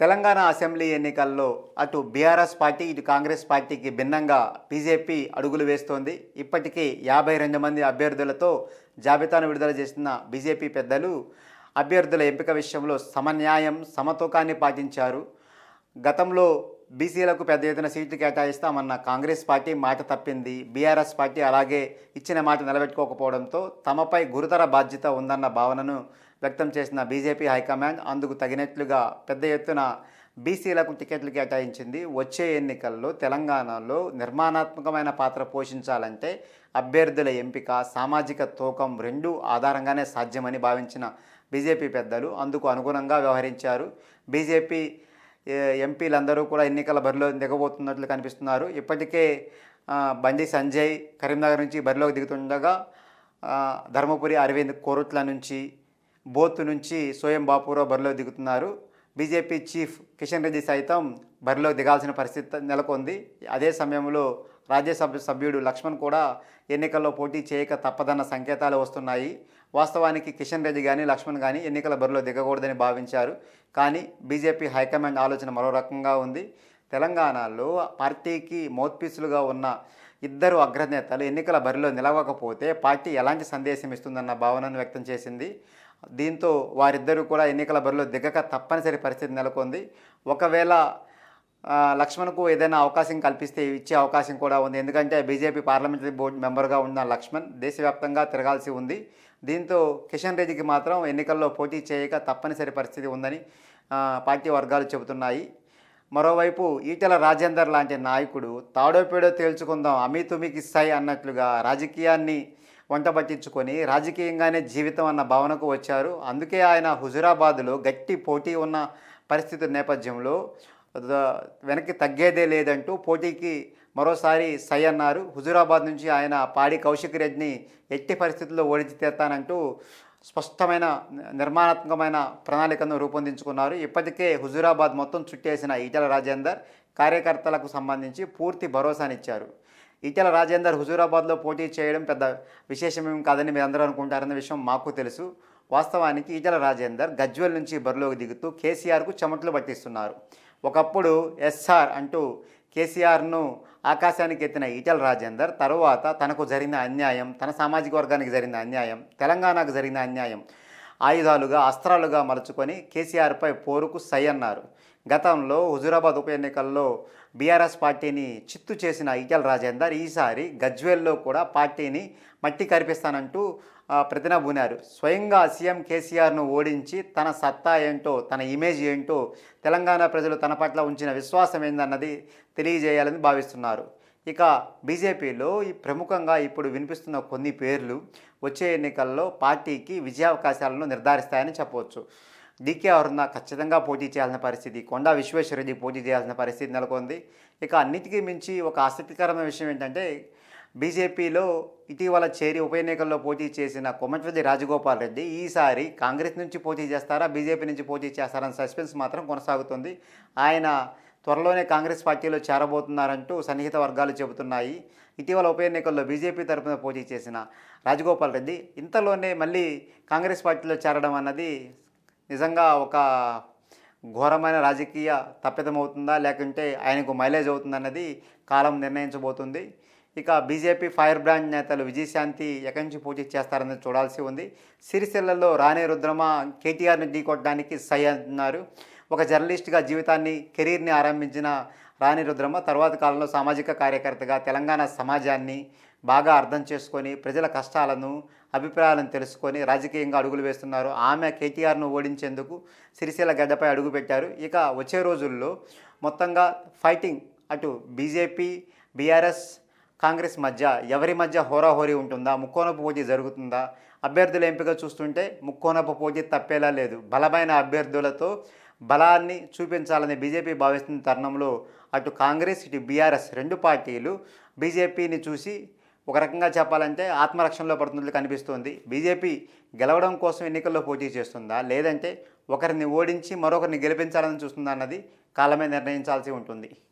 Telangana assembly ఎన్నికల్లో అటు BRS party ఇటు కాంగ్రెస్ పార్టీకి భిన్నంగా బీజేపీ అడుగులు వేస్తోంది. ఇప్పటికీ యాభై రెండు మంది అభ్యర్థులతో జాబితాను విడుదల చేసిన బీజేపీ పెద్దలు అభ్యర్థుల ఎంపిక విషయంలో సమన్యాయం సమతూకాన్ని పాటించారు. గతంలో బీసీలకు పెద్ద ఎత్తున సీట్లు కేటాయిస్తామన్న కాంగ్రెస్ పార్టీ మాట తప్పింది. బీఆర్ఎస్ పార్టీ అలాగే ఇచ్చిన మాట నిలబెట్టుకోకపోవడంతో తమపై గురుతర బాధ్యత ఉందన్న భావనను వ్యక్తం చేసిన బీజేపీ హైకమాండ్ అందుకు తగినట్లుగా పెద్ద ఎత్తున బీసీలకు టికెట్లు కేటాయించింది. వచ్చే ఎన్నికల్లో తెలంగాణలో నిర్మాణాత్మకమైన పాత్ర పోషించాలంటే అభ్యర్థుల ఎంపిక సామాజిక తూకం రెండూ ఆధారంగానే సాధ్యమని భావించిన బీజేపీ పెద్దలు అందుకు అనుగుణంగా వ్యవహరించారు. బీజేపీ ఎంపీలందరూ కూడా ఎన్నికల బరిలో దిగబోతున్నట్లు కనిపిస్తున్నారు. ఇప్పటికే బండి సంజయ్ కరీంనగర్ నుంచి బరిలోకి దిగుతుండగా ధర్మపురి అరవింద్ కోరుట్ల నుంచి బోత్ నుంచి సోయం బాపురావు బరిలో దిగుతున్నారు. బీజేపీ చీఫ్ కిషన్ రెడ్డి సైతం బరిలో దిగాల్సిన పరిస్థితి నెలకొంది. అదే సమయంలో రాజ్యసభ సభ్యుడు లక్ష్మణ్ కూడా ఎన్నికల్లో పోటీ చేయక తప్పదన్న సంకేతాలు వస్తున్నాయి. వాస్తవానికి కిషన్ రెడ్డి కానీ లక్ష్మణ్ కానీ ఎన్నికల బరిలో దిగకూడదని భావించారు. కానీ బీజేపీ హైకమాండ్ ఆలోచన మరో రకంగా ఉంది. తెలంగాణలో పార్టీకి మౌత్పీసులుగా ఉన్న ఇద్దరు అగ్రనేతలు ఎన్నికల బరిలో నిలవకపోతే పార్టీ ఎలాంటి సందేశం ఇస్తుందన్న భావనను వ్యక్తం చేసింది. దీంతో వారిద్దరూ కూడా ఎన్నికల బరిలో దిగక తప్పనిసరి పరిస్థితి నెలకొంది. ఒకవేళ లక్ష్మణ్కు ఏదైనా అవకాశం కల్పిస్తే ఇచ్చే అవకాశం కూడా ఉంది. ఎందుకంటే బీజేపీ పార్లమెంటరీ బోర్డు మెంబర్గా ఉన్న లక్ష్మణ్ దేశవ్యాప్తంగా తిరగాల్సి ఉంది. దీంతో కిషన్ రెడ్డికి మాత్రం ఎన్నికల్లో పోటీ చేయక తప్పనిసరి పరిస్థితి ఉందని పార్టీ వర్గాలు చెబుతున్నాయి. మరోవైపు ఈటెల రాజేందర్ లాంటి నాయకుడు తాడోపేడో తేల్చుకుందాం అమీతుమికి సై అన్నట్లుగా రాజకీయాన్ని వంట పట్టించుకొని రాజకీయంగానే జీవితం అన్న భావనకు వచ్చారు. అందుకే ఆయన హుజురాబాద్లో గట్టి పోటీ ఉన్న పరిస్థితి నేపథ్యంలో వెనక్కి తగ్గేదే లేదంటూ పోటీకి మరోసారి సై అన్నారు. హుజురాబాద్ నుంచి ఆయన పాడి కౌశిక్ రెడ్డిని ఎట్టి పరిస్థితుల్లో ఓడించి తీస్తానంటూ స్పష్టమైన నిర్మాణాత్మకమైన ప్రణాళికను రూపొందించుకున్నారు. ఇప్పటికే హుజురాబాద్ మొత్తం చుట్టేసిన ఈటల రాజేందర్ కార్యకర్తలకు సంబంధించి పూర్తి భరోసానిచ్చారు. ఈటెల రాజేందర్ హుజూరాబాద్లో పోటీ చేయడం పెద్ద విశేషమేం కాదని మీరు అందరూ అనుకుంటారన్న విషయం మాకు తెలుసు. వాస్తవానికి ఈటెల రాజేందర్ గజ్వెల్ నుంచి బరిలోకి దిగుతూ కేసీఆర్కు చెమటలు పట్టిస్తున్నారు. ఒకప్పుడు ఎస్ఆర్ అంటూ కేసీఆర్ను ఆకాశానికి ఎత్తిన ఈటెల రాజేందర్ తరువాత తనకు జరిగిన అన్యాయం తన సామాజిక వర్గానికి జరిగిన అన్యాయం తెలంగాణకు జరిగిన అన్యాయం ఆయుధాలుగా అస్త్రాలుగా మలుచుకొని కేసీఆర్పై పోరుకు సై అన్నారు. గతంలో హుజూరాబాద్ ఉప ఎన్నికల్లో బీఆర్ఎస్ పార్టీని చిత్తు చేసిన ఈటెల రాజేందర్ ఈసారి గజ్వేల్లో కూడా పార్టీని మట్టి కరిపిస్తానంటూ ప్రతిన బూనారు స్వయంగా సీఎం కేసీఆర్ను ఓడించి తన సత్తా ఏంటో తన ఇమేజ్ ఏంటో తెలంగాణ ప్రజలు తన పట్ల ఉంచిన విశ్వాసం ఏందన్నది తెలియజేయాలని భావిస్తున్నారు. ఇక బీజేపీలో ఈ ప్రముఖంగా ఇప్పుడు వినిపిస్తున్న కొన్ని పేర్లు వచ్చే ఎన్నికల్లో పార్టీకి విజయావకాశాలను నిర్ధారిస్తాయని చెప్పవచ్చు. డీకే అరుణ ఖచ్చితంగా పోటీ చేయాల్సిన పరిస్థితి కొండా విశ్వేశ్వరరెడ్డి పోటీ చేయాల్సిన పరిస్థితి నెలకొంది. ఇక అన్నిటికీ మించి ఒక ఆసక్తికరమైన విషయం ఏంటంటే బీజేపీలో ఇటీవల చేరి ఉప ఎన్నికల్లో పోటీ చేసిన కొమటిరెడ్డి రాజగోపాల్ రెడ్డి ఈసారి కాంగ్రెస్ నుంచి పోటీ చేస్తారా బీజేపీ నుంచి పోటీ చేస్తారని సస్పెన్స్ మాత్రం కొనసాగుతుంది. ఆయన త్వరలోనే కాంగ్రెస్ పార్టీలో చేరబోతున్నారంటూ సన్నిహిత వర్గాలు చెబుతున్నాయి. ఇటీవల ఉప ఎన్నికల్లో బీజేపీ తరపున పోటీ చేసిన రాజగోపాల్ రెడ్డి ఇంతలోనే మళ్ళీ కాంగ్రెస్ పార్టీలో చేరడం అన్నది నిజంగా ఒక ఘోరమైన రాజకీయ తప్పిదమవుతుందా? లేకుంటే ఆయనకు మైలేజ్ అవుతుందన్నది కాలం నిర్ణయించబోతుంది. ఇక బీజేపీ ఫైర్ బ్రాండ్ నేతలు విజయశాంతి ఎక్కడి నుంచి పోటీ చేస్తారని చూడాల్సి ఉంది. సిరిసిల్లలో రాణి రుద్రమ కేటీఆర్ని ఢీకొట్టడానికి సై అంటున్నారు. ఒక జర్నలిస్ట్గా జీవితాన్ని కెరీర్ని ఆరంభించిన రాణి రుద్రమ తర్వాత కాలంలో సామాజిక కార్యకర్తగా తెలంగాణ సమాజాన్ని బాగా అర్థం చేసుకొని ప్రజల కష్టాలను అభిప్రాయాలను తెలుసుకొని రాజకీయంగా అడుగులు వేస్తున్నారు. ఆమె కేటీఆర్ను ఓడించేందుకు సిరిసిల్ల గడ్డపై అడుగుపెట్టారు ఇక వచ్చే రోజుల్లో మొత్తంగా ఫైటింగ్ అటు బీజేపీ బీఆర్ఎస్ కాంగ్రెస్ మధ్య ఎవరి మధ్య హోరాహోరీ ఉంటుందా? ముక్కోనపు పోటీ జరుగుతుందా? అభ్యర్థుల ఎంపిక చూస్తుంటే ముక్కోనపు పోటీ తప్పేలా లేదు. బలమైన అభ్యర్థులతో బలాన్ని చూపించాలని బీజేపీ భావిస్తున్న తరుణంలో అటు కాంగ్రెస్ ఇటు బీఆర్ఎస్ రెండు పార్టీలు బీజేపీని చూసి ఒక రకంగా చెప్పాలంటే ఆత్మరక్షణలో పడుతున్నట్లు కనిపిస్తోంది. బీజేపీ గెలవడం కోసం ఎన్నికల్లో పోటీ చేస్తుందా? లేదంటే ఒకరిని ఓడించి మరొకరిని గెలిపించాలని చూస్తుందా అన్నది కాలమే నిర్ణయించాల్సి ఉంటుంది.